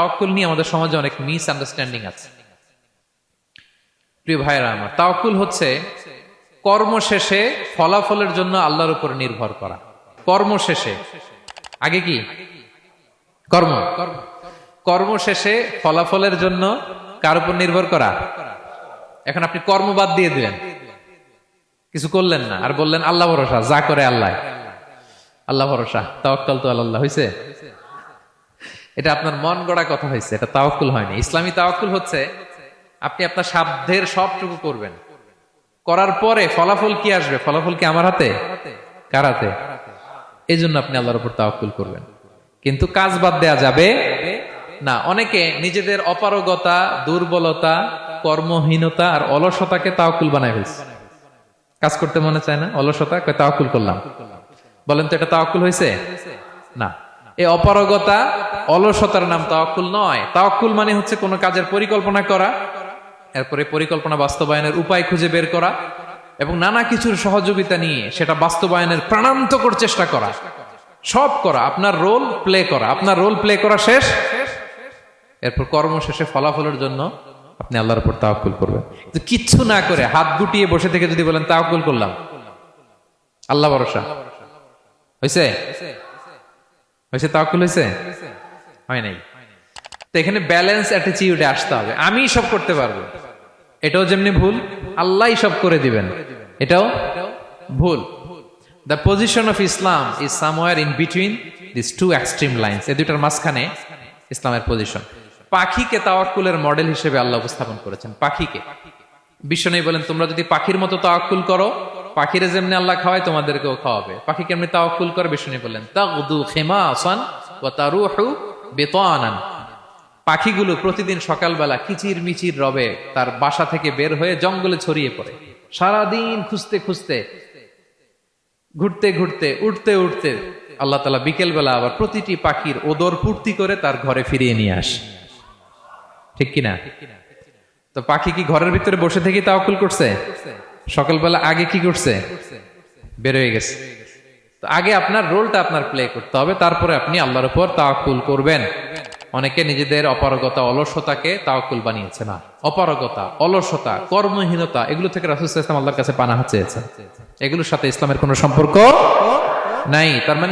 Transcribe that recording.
তাওয়াক্কুল নিয়ে আমাদের সমাজে অনেক মিস আন্ডারস্ট্যান্ডিং আছে। প্রিয় ভাইরা আমার, তাওয়াক্কুল হচ্ছে কর্ম শেষে ফলাফলের জন্য আল্লাহর উপর নির্ভর করা। কর্ম শেষে আগে কি? কর্ম। কর্ম শেষে ফলাফলের জন্য কার উপর নির্ভর করা? এখন আপনি কর্ম বাদ দিয়ে দিলেন। কিছু করলেন না। আর বললেন, আল্লাহ ভরসা, যা করে আল্লাহ। আল্লাহ ভরসা তাওয়াক্কাল তো আল্লাহ হয়েছে এটা আপনার মন গড়া কথা হয়েছে, এটা তাওয়াক্কুল হয়নি। ইসলামী তাওয়াক্কুল হচ্ছে, আপনি আপনার সাধ্যের সবটুকু করবেন। করার পরে ফলাফল কি আসবে? ফলাফল কি আমার হাতে? কার হাতে? এই জন্য আপনি আল্লাহর উপর তাওয়াক্কুল করবেন। কিন্তু কাজ বাদ দেয়া যাবে না। অনেকে নিজেদের অপারগতা, দুর্বলতা, কর্মহীনতা আর অলসতাকে তাওকুল বানায় ফেলছে। কাজ করতে মনে চায় না? অলসতা তাওকুল করলাম। বলেন তো এটা তাওকুল হয়েছে? না। এই অপারগতা, অলসতার নাম তাওয়াক্কুল নয়। তাওয়াক্কুল মানে হচ্ছে কোনো কাজের পরিকল্পনা করা, এরপরে পরিকল্পনা বাস্তবায়নের উপায় খুঁজে বের করা, এবং নানা কিছুর সহযোগিতা নিয়ে সেটা বাস্তবায়নের প্রাণান্তকর চেষ্টা করা, সব করা, আপনার রোল প্লে করা। আপনার রোল প্লে করা শেষ। এরপর কর্ম শেষে ফলাফলের জন্য আপনি আল্লাহর উপর তাওয়াক্কুল করবেন। কিন্তু কিচ্ছু না করে হাত গুটিয়ে বসে থেকে যদি বলেন, তাওয়াক্কুল করলাম। আল্লাহ ভরসা। হয়েছে হয়েছে তাওয়াক্কুল হয়েছে? হয় নাই। তো এখানে ব্যালেন্স অ্যাটিচিউডে আসতে হবে। আমি সব করতে পারব। এটাও যেমনি ভুল, আল্লাহই সব করে দিবেন। এটাও ভুল। The position of Islam is somewhere in between this two extreme lines এ দুটার মাঝখানে ইসলামের পজিশন পাখিকে তাওয়াক্কুলের মডেল হিসেবে আল্লাহ উপস্থাপন করেছেন। পাখিকে। বিশ্বনবী বলেন, তোমরা যদি পাখির মতো তাওয়াক্কুল করো পাখিরে যেমনি আল্লাহ খাওয়ায়, তোমাদেরকেও খাওয়াবে। পাখি কেমনি তাওয়াক্কুল করে বিশ্বনবী বললেন, তাগদু খিমাসান ওয়া তারুহু বিতানান। পাখিগুলো প্রতিদিন সকালবেলা কিচির মিচির রবে, তার বাসা থেকে বের হয়ে জঙ্গলে ছড়িয়ে পড়ে। সারাদিন খুঁজতে খুঁজতে, ঘুরতে ঘুরতে, উঠতে উঠতে, আল্লাহ তালা বিকেল বেলা আবার প্রতিটি পাখির ওদর পূর্তি করে তার ঘরে ফিরিয়ে নিয়ে আসে। ঠিক কিনা? তো পাখি কি ঘরের ভিতরে বসে থেকে তাওকুল করছে? সকালবেলা আগে কি করছে? বের হয়ে গেছে। তো আগে আপনার রোলটা আপনার প্লে করতে হবে, তারপরে আপনি আল্লাহর উপর তাওয়াক্কুল করবেন। অনেকে নিজেদের অপারগতা, অলসতাকে তাওয়াক্কুল বানিয়েছে না। অপারগতা, অলসতা, কর্মহীনতা, এগুলো থেকে রাসুল ইসলাম আল্লাহর কাছে পানাহা চেয়েছেন। এগুলোর সাথে ইসলামের কোনো সম্পর্ক নাই। তার মানে